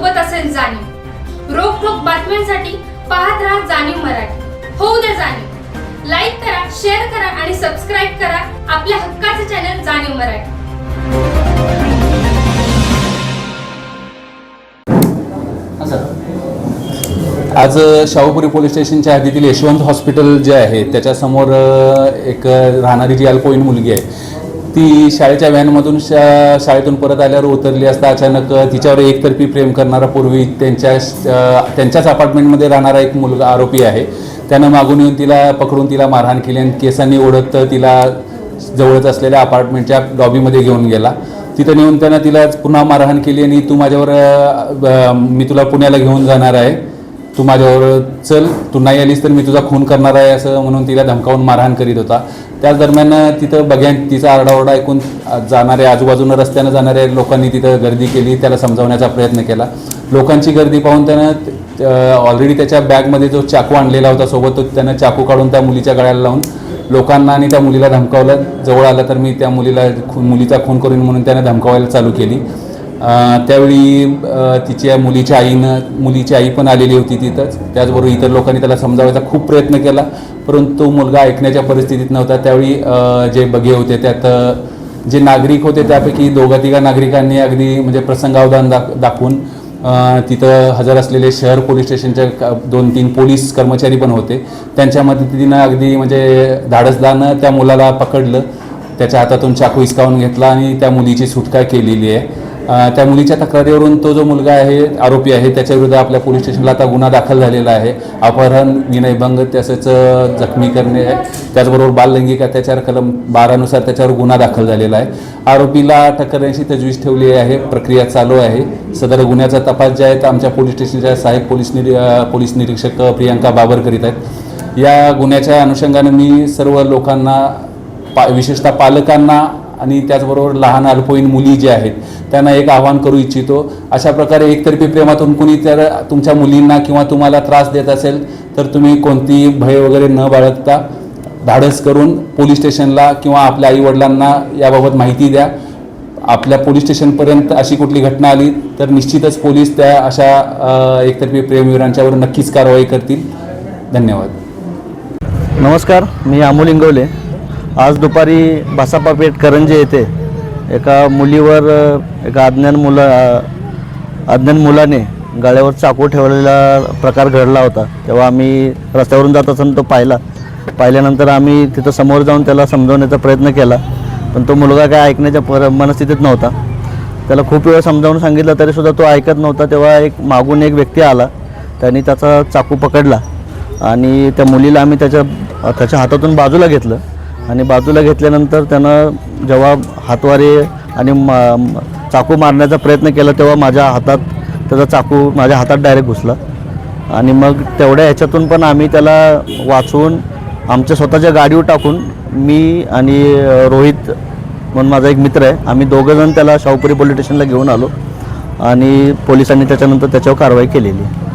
सोबत असेल जाणीव. रोखोक बातम्यांसाठी पाहत राहा जाणीव मराठी. होऊ द्या जाणीव. लाईक करा शेअर करा आणि सबस्क्राईब करा आपल्या हक्काचे चॅनल जाणीव मराठी. आज शाहूपुरी पोलीस स्टेशनच्या हद्दीतील यशवंत हॉस्पिटल जे आहे त्याच्यासमोर एक राहणारी जी अल्पवयीन मुलगी आहे ती शाळेच्या व्हॅनमधून शा शाळेतून परत आल्यावर उतरली असता अचानक तिच्यावर एकतर्फी प्रेम करणारा पूर्वी त्यांच्या त्यांच्याच अपार्टमेंटमध्ये राहणारा एक मुलगा आरोपी आहे. त्यानं मागून येऊन तिला पकडून तिला मारहाण केली आणि केसांनी ओढत तिला जवळच असलेल्या अपार्टमेंटच्या लॉबीमध्ये घेऊन गेला. तिथं नेऊन त्यानं तिला पुन्हा मारहाण केली आणि तू माझ्यावर मी तुला पुण्याला घेऊन जाणार आहे. तू माझ्यावर चल तू नाही आलीस तर मी तुझा खून करणार आहे असं म्हणून तिला धमकावून मारहाण करीत होता. त्याच दरम्यान तिथं बघ्या तिचा आरडाओरडा ऐकून जाणारे आजूबाजूनं रस्त्यानं जाणाऱ्या लोकांनी तिथं गर्दी केली त्याला समजावण्याचा प्रयत्न केला. लोकांची गर्दी पाहून त्यानं ऑलरेडी त्याच्या बॅगमध्ये जो चाकू आणलेला होता सोबत तो त्यानं चाकू काढून त्या मुलीच्या गळ्याला लावून लोकांना आणि त्या मुलीला धमकावलं. जवळ आलं तर मी त्या मुलीला खून मुलीचा खून करून म्हणून त्यानं धमकावायला चालू केली. त्यावेळी तिच्या मुलीच्या आईनं मुलीची आई पण आलेली होती तिथंच. त्याचबरोबर इतर लोकांनी त्याला समजावायचा खूप प्रयत्न केला परंतु मुलगा ऐकण्याच्या परिस्थितीत नव्हता. त्यावेळी जे बघे होते त्यात जे नागरिक होते त्यापैकी दोघा तिघा नागरिकांनी अगदी म्हणजे प्रसंगावधान दाख दाखवून तिथं हजर असलेले शहर पोलीस स्टेशनचे दोन तीन पोलीस कर्मचारी पण होते. त्यांच्या मदतीनं अगदी म्हणजे धाडसदानं त्या मुलाला पकडलं. त्याच्या हातातून चाकू हिसकावून घेतला आणि त्या मुलीची सुटका केलेली आहे. त्या मुलीच्या तक्रारीवरून तो जो मुलगा आहे आरोपी आहे त्याच्याविरुद्ध आपल्या पोलीस स्टेशनला आता गुन्हा दाखल झालेला आहे. अपहरण विनयभंग तसेच जखमी करणे त्याचबरोबर बाललैंगिक अत्याचार कलम बारानुसार त्याच्यावर गुन्हा दाखल झालेला आहे. आरोपीला अटक करण्याची तजवीज ठेवली आहे. प्रक्रिया चालू आहे. सदर गुन्ह्याचा तपास जे आहे आमच्या पोलीस स्टेशनच्या सहाय्यक पोलीस निरी पोलीस निरीक्षक प्रियांका बाबर करीत आहेत. या गुन्ह्याच्या अनुषंगाने मी सर्व लोकांना पा विशेषतः पालकांना आणि त्याचबरोबर लहान अल्पवयीन मुली जे आहेत त्यांना एक आवाहन करू इच्छितो. अशा प्रकारे एकतर्फी प्रेमातून कुणी तर तुमच्या मुलींना किंवा तुम्हाला त्रास देत असेल तर तुम्ही कोणतीही भय वगैरे न बाळगता धाडस करून पोलीस स्टेशनला किंवा आपल्या आईवडिलांना याबाबत माहिती द्या. आपल्या पोलीस स्टेशनपर्यंत अशी कुठली घटना आली तर निश्चितच पोलीस त्या अशा एकतर्फी प्रेमवीरांच्यावर नक्कीच कारवाई करतील. धन्यवाद. नमस्कार मी अमोल इंगवले. आज दुपारी बसापापेठ करंजे येथे एका मुलीवर एका अज्ञान मुला अज्ञान मुलाने गळ्यावर चाकू ठेवलेला प्रकार घडला होता. तेव्हा आम्ही रस्त्यावरून जात असताना तो पाहिला. पाहिल्यानंतर आम्ही तिथं समोर जाऊन त्याला समजवण्याचा प्रयत्न केला. पण तो मुलगा काय ऐकण्याच्या पर मनस्थितीत नव्हता. त्याला खूप वेळ समजावून सांगितलं तरीसुद्धा तो ऐकत नव्हता. तेव्हा एक मागून एक व्यक्ती आला. त्यांनी त्याचा चाकू पकडला. आणि त्या मुलीला आम्ही त्याच्या त्याच्या हातातून बाजूला घेतलं. आणि बाजूला घेतल्यानंतर त्यानं जेव्हा हातवारे आणि मा- चाकू मारण्याचा प्रयत्न केला तेव्हा माझ्या हातात त्याचा चाकू माझ्या हातात डायरेक्ट घुसला. आणि मग तेवढ्या ह्याच्यातून पण आम्ही त्याला वाचवून आमच्या स्वतःच्या गाडीवर टाकून मी आणि रोहित म्हणून माझा एक मित्र आहे आम्ही दोघंजण त्याला शाहूपुरी पोलीस स्टेशनला घेऊन आलो. आणि पोलिसांनी त्याच्यानंतर त्याच्यावर कारवाई केलेली आहे.